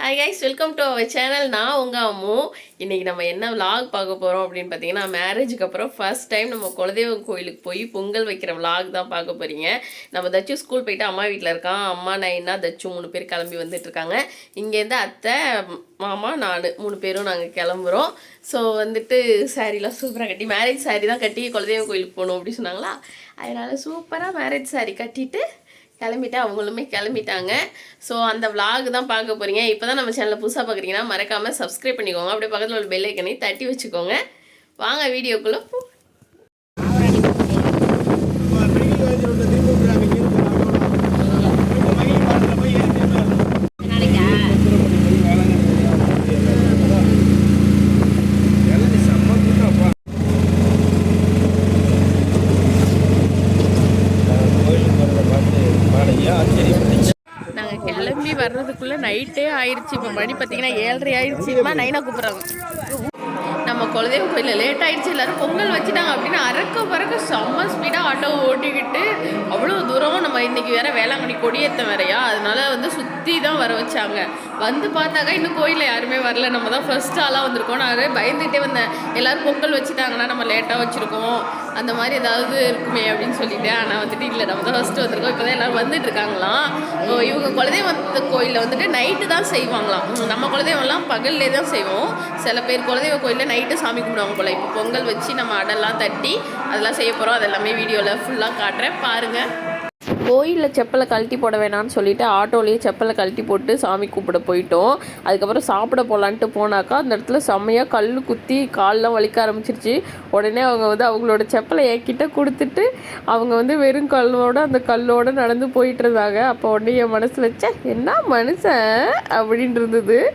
Hi guys welcome to our channel நான் உங்கள் அம்மு. இன்றைக்கி நம்ம என்ன விலாக் பார்க்க போகிறோம் அப்படின்னு பார்த்தீங்கன்னா மேரேஜுக்கு அப்புறம் ஃபஸ்ட் டைம் நம்ம குலதெய்வம் கோயிலுக்கு போய் பொங்கல் வைக்கிற விலாக் தான் பார்க்க போகிறீங்க நம்ம தச்சு ஸ்கூல் போயிட்டு அம்மா வீட்டில் இருக்கான். அம்மா நைனா தச்சு மூணு பேர் கிளம்பி வந்துட்டுருக்காங்க இங்கேருந்து அத்தை மாமா நான் மூணு பேரும் நாங்கள் கிளம்புறோம். ஸோ வந்துட்டு சாரீலாம் சூப்பராக கட்டி மேரேஜ் saree தான் கட்டி குலதெய்வம் கோயிலுக்கு போகணும் அப்படின்னு சொன்னாங்களா? அதனால் சூப்பராக மேரேஜ் saree கட்டிட்டு கிளம்பிட்டு அவங்களுமே கிளம்பிட்டாங்க. ஸோ அந்த vlog தான் பார்க்க போகிறீங்க இப்போ தான் நம்ம சேனலில் புதுசாக பார்க்குறீங்கன்னா மறக்காமல் சப்ஸ்கிரைப் பண்ணிக்கோங்க. அப்படியே பக்கத்தில் உள்ள பெல் ஐக்கனை தட்டி வச்சுக்கோங்க. வாங்க வீடியோக்குள்ளே போ நாங்கள் கிளம்பி வர்றதுக்குள்ளே நைட்டே ஆயிடுச்சு இப்போ மணி பார்த்தீங்கன்னா ஏழரை ஆயிடுச்சுமா நைனா கூப்பிட்றாங்க. நம்ம குலதெய்வ கோயிலில் லேட் ஆயிடுச்சு எல்லாரும் பொங்கல் வச்சுட்டாங்க அப்படின்னு அறக்க பறக்க செம்ம ஸ்பீடாக ஆட்டோ ஓட்டிக்கிட்டு அவ்வளோ தூரம் நம்ம இன்னைக்கு வேற வேளாங்கண்ணி கொடியேற்ற வேறையா? அதனால வந்து சுற்றி தான் வர வச்சாங்க. வந்து பார்த்தாக்கா இன்னும் கோயிலில் யாருமே வரல. நம்ம தான் ஃபர்ஸ்ட் ஆளாக வந்திருக்கோம். நான் பயந்துகிட்டே வந்தேன். எல்லோரும் பொங்கல் வச்சுட்டாங்கன்னா நம்ம லேட்டாக வச்சுருக்கோம். அந்த மாதிரி ஏதாவது இருக்குமே அப்படின்னு சொல்லிட்டு ஆனால் வந்துட்டு இல்லை நம்ம தான் ஃபஸ்ட்டு வந்திருக்கோம். இப்போ தான் எல்லோரும் வந்துட்டு இருக்காங்களாம் இவங்க குலதெய்வம் கோயிலில் வந்துட்டு நைட்டு தான் செய்வாங்களாம். நம்ம குலதெய்வம்லாம் பகல்லே தான் செய்வோம். சில பேர் குலதெய்வ கோயிலில் நைட்டு சாமி கும்பிடுவாங்க போல். இப்போ பொங்கல் வச்சு நம்ம அடெல்லாம் தட்டி அதெல்லாம் செய்ய போகிறோம் அதெல்லாமே வீடியோவில் ஃபுல்லாக காட்டுறேன். பாருங்கள் கோயிலில் செப்பலை கழட்டி போட வேணாம்னு சொல்லிட்டு ஆட்டோலேயே செப்பலை கழட்டி போட்டு சாமி கூப்பிட போயிட்டோம். அதுக்கப்புறம் சாப்பிட போகலான்ட்டு போனாக்கா அந்த இடத்துல செம்மையாக கல் குத்தி கால்லாம் வலிக்க ஆரம்பிச்சிருச்சு. உடனே அவங்க வந்து அவங்களோட செப்பலை என்கிட்ட கொடுத்துட்டு அவங்க வந்து வெறும் கல்லோட அந்த கல்லோடு நடந்து போயிட்டு இருந்தாங்க. அப்போ உடனே என் மனசில் வச்சேன் என்ன மனுஷன்? அப்படின்னு இருந்தது.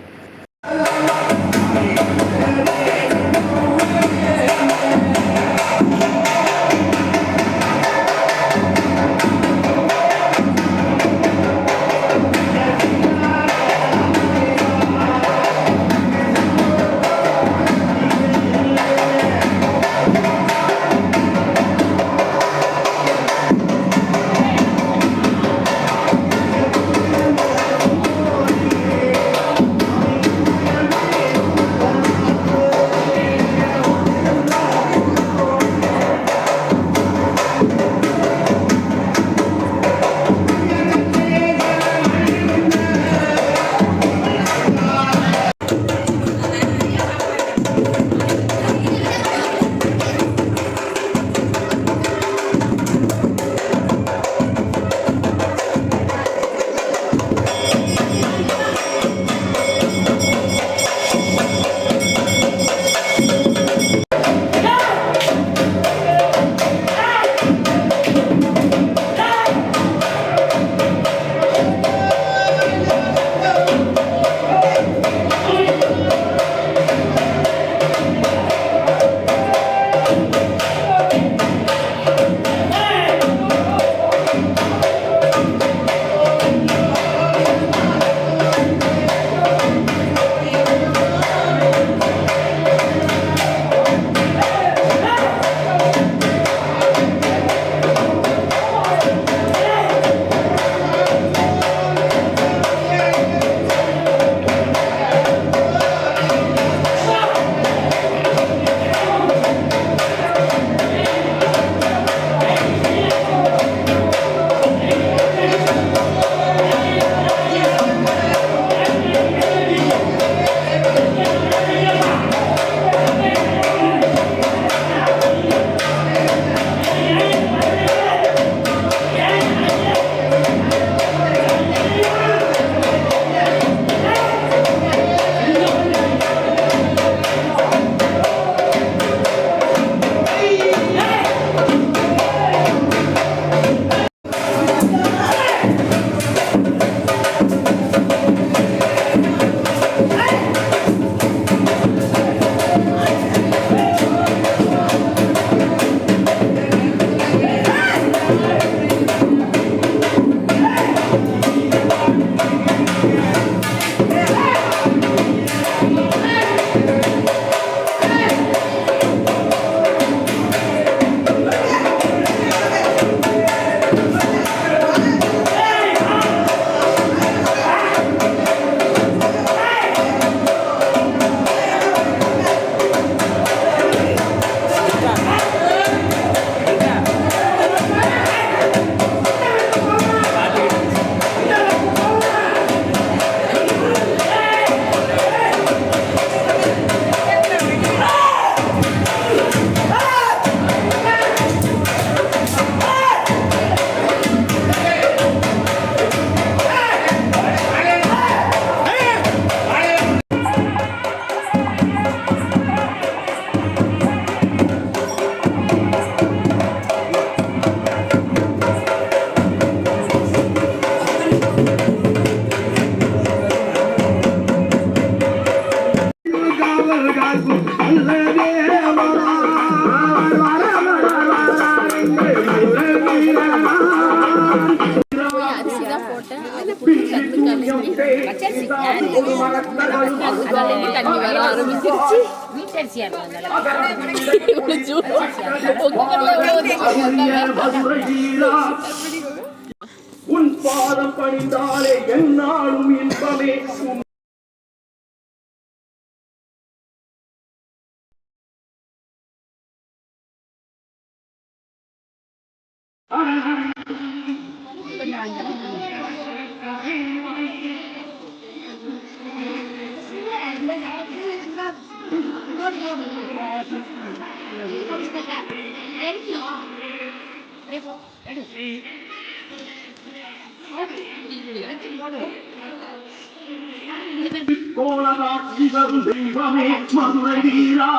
அதுலேருந்து தண்ணி வர ஆரம்பிச்சிருச்சு வீட்டரிசியா இருக்கும் பொங்கல்ல எவ்வளவு வச்சிருக்காங்க. உன் பாதம் பணிந்தாலே என்னாலும் இன்பமே உன் கோலராட்சிதம் தெய்வமே மதுரை வீரா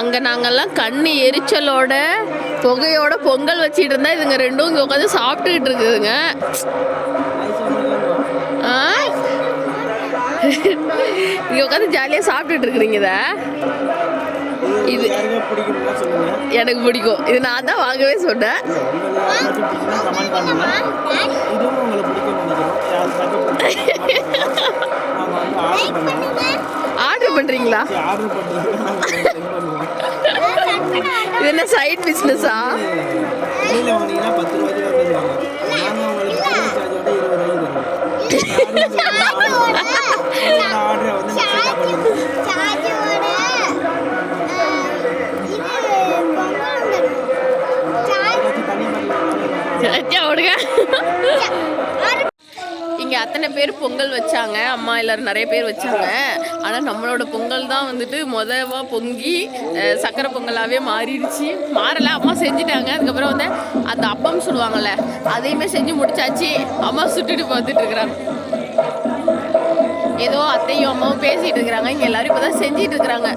அங்கே நாங்கள்லாம் கண் எரிச்சலோட புகையோட பொங்கல் வச்சுட்டு இருந்தா இதுங்க ரெண்டும் இங்கே உட்காந்து சாப்பிட்டுக்கிட்டு இருக்குதுங்க. ஆ? இங்கே உட்காந்து ஜாலியாக சாப்பிட்டுட்டு இருக்கிறீங்க இது? எனக்கு பிடிக்கும். இது நான் தான் வாங்கவே சொன்னேன். ஆர்டர் பண்ணுறீங்களா இதுவும் உங்களுக்கு பிடிக்கும் நினைக்கிறோம் யார் பார்க்க போறீங்க? நாம வந்து ஆர்டர் ஆர்டர் பண்ணுவோம் பண்றீங்களா ஆர்டர் பண்ணுவோம் இது என்ன சைட் பிஸ்னஸா இங்க அத்தனை பேர் பொங்கல் வச்சாங்க. அம்மா எல்லாரும் நிறைய பேர் வச்சாங்க. ஆனால் நம்மளோட பொங்கல் தான் வந்துட்டு முதவா பொங்கி சக்கரை பொங்கலாகவே மாறிடுச்சு. மாறல அம்மா செஞ்சுட்டாங்க. அதுக்கப்புறம் வந்து அந்த அப்பம் சொல்லுவாங்கள்ல அதையுமே செஞ்சு முடிச்சாச்சு. அம்மா சுட்டுட்டு பார்த்துட்டு இருக்கிறாங்க ஏதோ அத்தையும் அம்மாவும் பேசிட்டு இருக்கிறாங்க. இங்க எல்லாரும் இப்பதான் செஞ்சிட்டு இருக்கிறாங்க.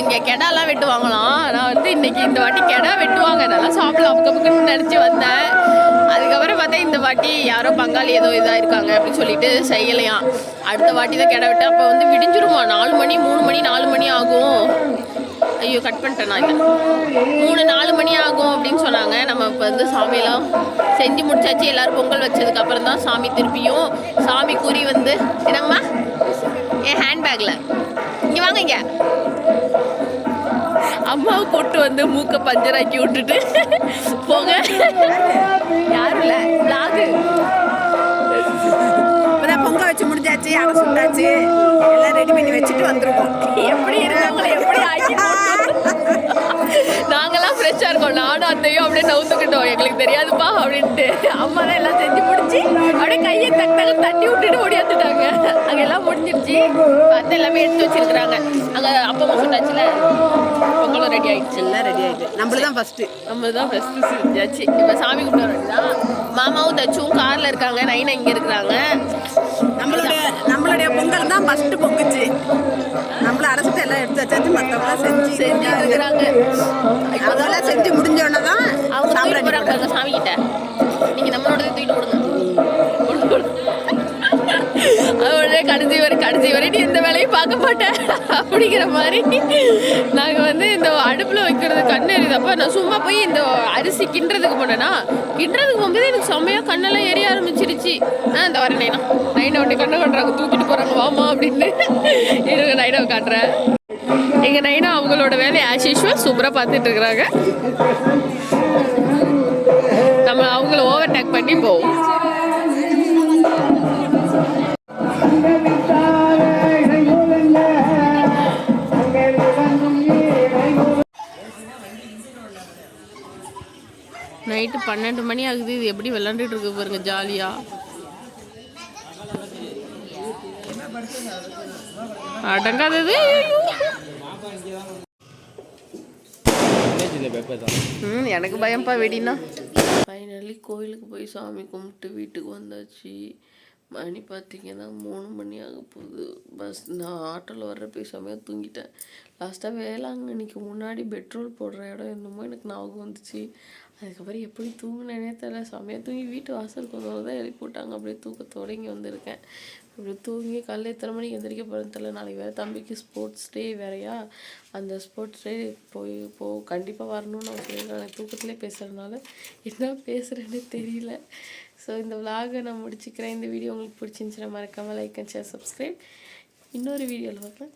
இங்க கெடாலாம் வெட்டுவாங்களாம் நான் வந்து இன்னைக்கு இந்த வாட்டி கெடா வெட்டுவாங்க. நல்லா சாப்பிடலாம். அப்புக்கு அப்புக்குன்னு நினைச்சு வந்தேன். அதுக்கப்புறம் பார்த்தா இந்த வாட்டி யாரோ பங்காளி ஏதோ இதாக இருக்காங்க அப்படின்னு சொல்லிட்டு செய்யலையாம் அடுத்த வாட்டி தான் கெடா விட்டு. அப்போ வந்து விடிஞ்சிருமா? நாலு மணி மூணு மணி நாலு மணி ஆகும். ஐயோ கட் பண்ணிட்டேன் நான் மூணு நாலு மணி ஆகும் அப்படின்னு சொன்னாங்க. நம்ம இப்போ வந்து சாமியெல்லாம் செஞ்சு முடிச்சாச்சு. எல்லோரும் பொங்கல் வச்சதுக்கப்புறம் தான் சாமி திருப்பியும். சாமி குறி வந்து என்னங்கம்மா? ஹேண்ட்பேக்கில் இங்கே வாங்க இங்க. அம்மாவை கூட்டு வந்து மூக்க பஞ்சராக்கி விட்டுட்டு போங்க. யாரும் இல்லை பிளாகு பொங்க வச்சு முடிஞ்சாச்சு அரை சுண்டாச்சு எல்லாம் ரெடி பண்ணி வச்சுட்டு வந்துருக்கோம். எப்படி இருந்தவங்களை எப்படி ஆக்கி நாங்கெல்லாம் ஃப்ரெஷ்ஷாக இருக்கோம். நானும் அத்தையும் அப்படியே நவுத்துக்கிட்டோம் எங்களுக்கு தெரியாதுப்பா அப்படின்ட்டு. அம்மா தான் எல்லாம் செஞ்சு கையை தக்க தட்டி விட்டுட்டு ஓடியாந்துட்டாங்க. அங்கே எல்லாம் முடிஞ்சிருச்சு. அத்தை எல்லாமே எடுத்து வச்சிருக்கிறாங்க. அங்கே அப்பமும் சொன்னாச்சுல பொங்கலும் ரெடி ஆயிடுச்சு. எல்லாம் ரெடி ஆயிட்டு. நம்மளுக்கு தான் ஃபர்ஸ்ட் நம்ம தான் ஃபஸ்ட்டு செஞ்சாச்சு இப்போ சாமி கும்பிட்டு மாமாவும் தச்சும் காரில் இருக்காங்க. நைனா இங்கே இருக்கிறாங்க. நம்மளுடைய நம்மளுடைய பொங்கல் தான் ஃபர்ஸ்ட் பொங்குச்சு. நம்மள அரசுட்டு எல்லாம் எடுத்து வச்சாச்சு. மற்றவங்களாம் செஞ்சு செஞ்சுட்டு இருக்கிறாங்க. அதெல்லாம் செஞ்சு முடிஞ்ச உடனே தான் அவங்க சாமி கிட்ட அதோட கடைசி வரை கடைசி வரை நீ இந்த வேலையும் பார்க்க மாட்டேன் அப்படிங்கிற மாதிரி நாங்கள் வந்து இந்த அடுப்பில் வைக்கிறது கண் எரியுதப்ப நான் சும்மா போய் இந்த அரிசி கிண்டுறதுக்கு போனேன்னா கிண்டுறதுக்கு போகும்போது எனக்கு செம்மையாக கண்ணெல்லாம் எரிய ஆரம்பிச்சிருச்சு. ஆ இந்த வரேன் நைனா. நைனை ஒட்டி கண்ணை கட்டுறாங்க தூக்கிட்டு போகிறாங்க வாமா அப்படின்னு. இருங்க நைனாவை காட்டுறேன். எங்கள் நைனா அவங்களோட வேலையை ஆஸ் யூஷுவல் சூப்பராக பார்த்துட்டு இருக்கிறாங்க. நம்ம அவங்கள ஓவர் டேக் பண்ணி போவோம். நைட்டு பன்னெண்டு மணி ஆகுது. இது எப்படி விளாண்டுட்டு இருக்கு பாருங்க ஜாலியா. அடங்காதது. ம் எனக்கு பயம்ப்பா வெடினா. ஃபைனலி கோயிலுக்கு போய் சாமி கும்பிட்டு வீட்டுக்கு வந்தாச்சு. மணி பார்த்தீங்கன்னா மூணு மணி ஆக போகுது. பஸ் நான் ஆட்டோவில் வர்றப்ப செம்மையாக தூங்கிட்டேன். லாஸ்ட்டாக வேளாங்கண்ணிக்கு முன்னாடி பெட்ரோல் போடுற இடம் என்னமோ எனக்கு ஞாபகம் வந்துச்சு. அதுக்கப்புறம் எப்படி தூங்கினேனே தெரியல. செம்மையாக தூங்கி வீட்டு வாசல் கொஞ்சம் தான் எழுப்பி விட்டாங்க. அப்படியே தூக்க இங்கே வந்திருக்கேன். இப்படி தூங்கி காலையில் எத்தனை மணிக்கு எந்திரிக்க போகிறேன் தெரியல. நாளைக்கு வேறு தம்பிக்கு ஸ்போர்ட்ஸ் டே வேறையா? அந்த ஸ்போர்ட்ஸ் டே போய் போ கண்டிப்பாக வரணும்னு நான் சொல்லியிருக்கேன் தூக்கத்துலேயே பேசுகிறதுனால என்ன பேசுகிறேன்னே தெரியல. ஸோ இந்த விலாகை நான் முடிச்சுக்கிறேன். இந்த வீடியோ உங்களுக்கு பிடிச்சிருந்துச்சுன்னா மறக்காமல் லைக் அண்ட் ஷேர் சப்ஸ்கிரைப் இன்னொரு வீடியோவில் பார்க்கலாம்.